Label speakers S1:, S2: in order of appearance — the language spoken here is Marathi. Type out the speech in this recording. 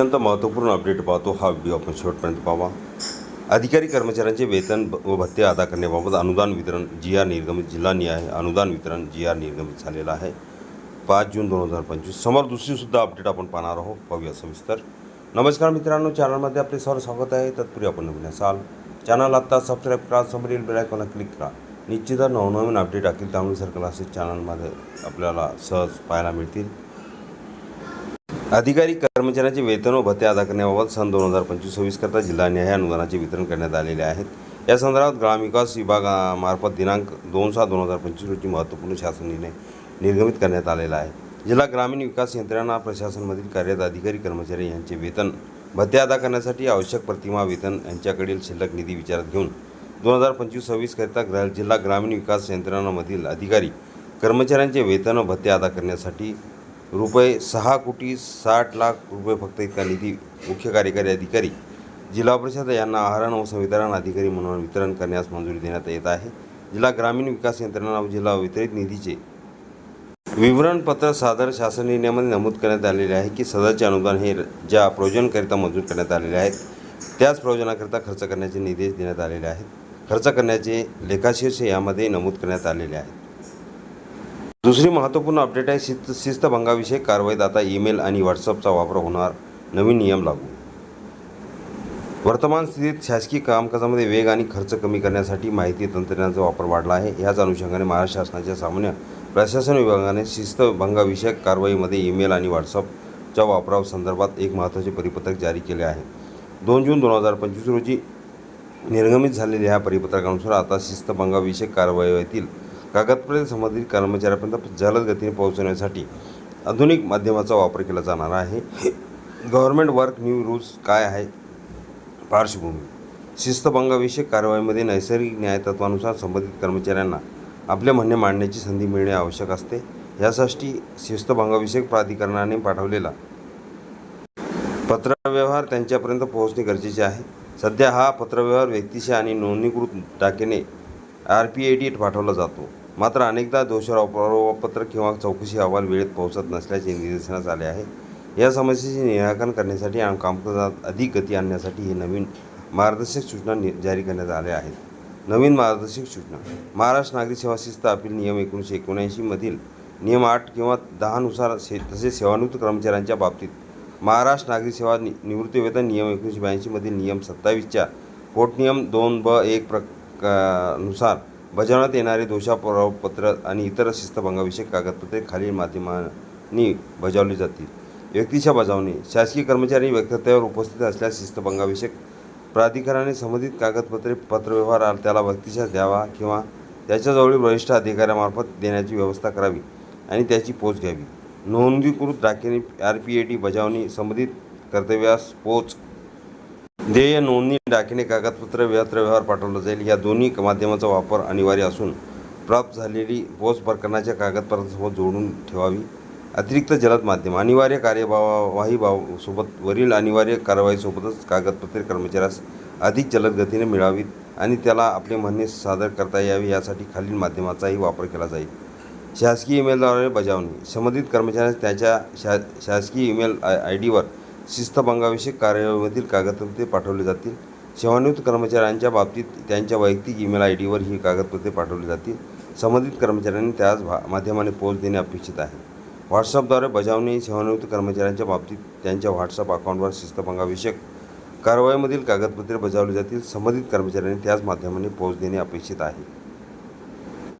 S1: अत्यंत महत्त्वपूर्ण अपडेट पाहतो हा व्हिडिओ आपण शेवटपर्यंत पाहावा. अधिकारी कर्मचाऱ्यांचे वेतन व भत्ते अदा करण्याबाबत अनुदान वितरण जी आर निर्गमित जिल्हानिहाय अनुदान वितरण जी आर निर्गमित झालेलं आहे. पाच जून दोन हजार पंचवीस. समोर दुसरीसुद्धा अपडेट आपण पाहणार आहोत. पाहूया सविस्तर. नमस्कार मित्रांनो चॅनलमध्ये आपले सर्व स्वागत आहे. तत्पूर्वी आपण नवीन असाल चॅनल आत्ता सबस्क्राईब करा समोरील बेल क्लिक करा. निश्चितच नवनवीन अपडेट असतील त्यामुळे सर्कल असे चॅनलमध्ये आपल्याला सहज पाहायला मिळतील. अधिकारी कर्मचाऱ्यांचे वेतन व भत्ते अदा करण्याबाबत सन दोन हजार पंचवीस सव्वीस करता जिल्हा न्याय अनुदानाचे वितरण करण्यात आलेले आहेत. या संदर्भात ग्रामविकास विभागामार्फत दिनांक दोन सहा दोन हजार पंचवीस रोजी महत्त्वपूर्ण शासन निर्णय निर्गमित करण्यात आलेला आहे. जिल्हा ग्रामीण विकास यंत्रणा प्रशासनमधील कार्यरत अधिकारी कर्मचारी यांचे वेतन भत्ते अदा करण्यासाठी आवश्यक प्रतिमा वेतन यांच्याकडील शिल्लक निधी विचारात घेऊन दोन हजार पंचवीस सव्वीसकरिता ग्रा जिल्हा ग्रामीण विकास यंत्रणामधील अधिकारी कर्मचाऱ्यांचे वेतन व भत्ते अदा करण्यासाठी रुपये सहा कोटी साठ लाख रुपये फक्त इतका निधी मुख्य कार्यकारी अधिकारी जिल्हा परिषद यांना आहारण व संवितरण अधिकारी म्हणून वितरण करण्यास मंजुरी देण्यात येत आहे. जिल्हा ग्रामीण विकास यंत्रणा व जिल्हा वितरित निधीचे विवरणपत्र सादर शासन निर्णयामध्ये नमूद करण्यात आलेले आहे की सदाचे अनुदान हे ज्या प्रयोजनाकरिता मंजूर करण्यात आलेले आहेत त्याच प्रयोजनाकरिता खर्च करण्याचे निर्देश देण्यात आलेले आहेत. खर्च करण्याचे लेखाशीर्ष यामध्ये नमूद करण्यात आलेले आहेत. दुसरी महत्त्वपूर्ण अपडेट आहे शिस्त शिस्तभंगाविषयक कारवाईत आता ईमेल आणि व्हॉट्सअपचा वापर होणार. नवीन नियम लागू. वर्तमान स्थितीत शासकीय कामकाजामध्ये वेग आणि खर्च कमी करण्यासाठी माहिती तंत्रज्ञानाचा वापर वाढला आहे. याच अनुषंगाने महाराष्ट्र शासनाच्या सामान्य प्रशासन विभागाने शिस्तभंगाविषयक कारवाईमध्ये ईमेल आणि व्हॉट्सअपच्या वापरासंदर्भात एक महत्त्वाचे परिपत्रक जारी केले आहे. दोन जून दोन हजार पंचवीस रोजी निर्गमित झालेल्या ह्या परिपत्रकानुसार आता शिस्तभंगाविषयक कारवाईतील कागदपत्रे संबंधित कर्मचाऱ्यापर्यंत जलद गतीने पोहोचवण्यासाठी आधुनिक माध्यमाचा वापर केला जाणार आहे. गव्हर्नमेंट वर्क न्यू रूल्स काय आहे? पार्श्वभूमी. शिस्तभंगाविषयक कारवाईमध्ये नैसर्गिक न्यायतत्वानुसार संबंधित कर्मचाऱ्यांना आपले म्हणणे मांडण्याची संधी मिळणे आवश्यक असते. यासाठी शिस्तभंगाविषयक प्राधिकरणाने पाठवलेला पत्रव्यवहार त्यांच्यापर्यंत पोहोचणे गरजेचे आहे. सध्या हा पत्रव्यवहार व्यक्तिशः आणि नोंदणीकृत डाकेने आर पी ए डी पाठवला जातो. मात्र अनेकदा दोषारोपपत्र किंवा चौकशी अहवाल वेळेत पोहोचत नसल्याचे निदर्शनास आले आहे. या समस्येचे निराकरण करण्यासाठी आणि कामकाजात अधिक गती आणण्यासाठी हे नवीन मार्गदर्शक सूचना नि जारी करण्यात आल्या आहेत. नवीन मार्गदर्शक सूचना. महाराष्ट्र नागरी सेवा शिस्त अपील नियम एकोणीसशे एकोणऐंशीमधील नियम आठ किंवा दहानुसार से तसेच सेवानिवृत्त कर्मचाऱ्यांच्या बाबतीत महाराष्ट्र नागरी सेवा नि निवृत्तीवेतन नियम एकोणीसशे ब्याऐंशीमधील नियम सत्तावीसच्या पोटनियम दोन ब एक प्रकनुसार बजावण्यात येणारे दोषारोपपत्र आणि इतर शिस्तभंगाविषयक कागदपत्रे खालील माध्यमांनी बजावली जातील. व्यक्तीच्या बजावणी शासकीय कर्मचारी व्यक्तत्वावर उपस्थित असल्यास शिस्तभंगाविषयक प्राधिकरणाने संबंधित कागदपत्रे पत्रव्यवहार त्याला व्यक्तीच्या द्यावा किंवा त्याच्याजवळील वरिष्ठ अधिकाऱ्यामार्फत देण्याची व्यवस्था करावी आणि त्याची पोच घ्यावी. नोंदणीकृत डाकेने आर पी ए टी बजावणी संबंधित कर्तव्यास पोच देय नोंदणी डाकीने कागदपत्र व्यवहार पाठवलं जाईल. या दोन्ही माध्यमाचा वापर अनिवार्य असून प्राप्त झालेली पोच प्रकरणाच्या कागदपत्रासोबत जोडून ठेवावी. अतिरिक्त जलद माध्यम अनिवार्य कार्यवाही सोबत वरील अनिवार्य कारवाईसोबतच कागदपत्रे कर्मचाऱ्यास अधिक जलद गतीने मिळावीत आणि त्याला आपले म्हणणे सादर करता यावे यासाठी खालील माध्यमाचाही वापर केला जाईल. शासकीय ईमेलद्वारे बजावणी संबंधित कर्मचाऱ्यास त्याच्या शा शासकीय ईमेल आय आय डीवर शिस्तभंगाविषयक कार्यवाहीमधील कागदपत्रे पाठवली जातील. सेवानिवृत्त कर्मचाऱ्यांच्या बाबतीत त्यांच्या वैयक्तिक ईमेल आय डीवर ही कागदपत्रे पाठवली जातील. संबंधित कर्मचाऱ्यांनी त्याच भा माध्यमाने पोच देणे अपेक्षित आहे. व्हॉट्सअपद्वारे बजावणी सेवानिवृत्त कर्मचाऱ्यांच्या बाबतीत त्यांच्या व्हॉट्सअप अकाउंटवर शिस्तभंगाविषयक कारवाईमधील कागदपत्रे बजावली जातील. संबंधित कर्मचाऱ्यांनी त्याच माध्यमाने पोच देणे अपेक्षित आहे.